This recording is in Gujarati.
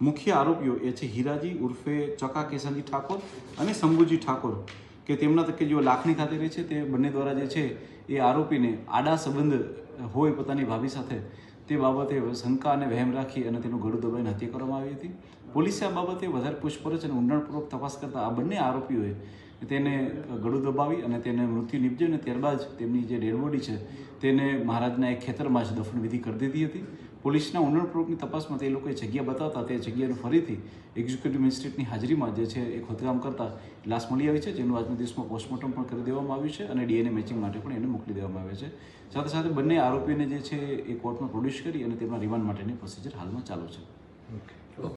મુખ્ય આરોપીઓ એ છે હીરાજી ઉર્ફે ચકા કેસનજી ઠાકોર અને શંભુજી ઠાકોર, કે તેમના તકે જેઓ લાખણી ખાતે રહે છે, તે બંને દ્વારા જે છે એ આરોપીને આડા સંબંધ હોય પોતાની ભાભી સાથે, તે બાબતે શંકા અને વહેમ રાખી અને તેનું ગળું દબાઈને હત્યા કરવામાં આવી હતી. પોલીસે આ બાબતે વધારે પૂછપરછ અને ઊંડાણપૂર્વક તપાસ કરતા આ બંને આરોપીઓએ તેને ગળું દબાવી અને તેને મૃત્યુ નીપજ્યું અને ત્યારબાદ તેમની જે ડેડ બોડી છે, તેને મહારાજના એક ખેતરમાં જ દફન વિધિ કરી દીધી હતી. પોલીસના ઊંડાણપૂર્વકની તપાસમાં તે લોકોએ જગ્યા બતાવતા તે જગ્યાનું ફરીથી એક્ઝિક્યુટિવ મેજિસ્ટ્રેટની હાજરીમાં જે છે એ ખોદકામ કરતા લાશ મળી આવી છે, જેનું આજના દિવસમાં પોસ્ટમોર્ટમ પણ કરી દેવામાં આવ્યું છે અને ડીએનએ મેચિંગ માટે પણ એને મોકલી દેવામાં આવે છે. સાથે સાથે બંને આરોપીને જે છે એ કોર્ટમાં પ્રોડ્યુસ કરી અને તેમના રિમાન્ડ માટેની પ્રોસિજર હાલમાં ચાલુ છે.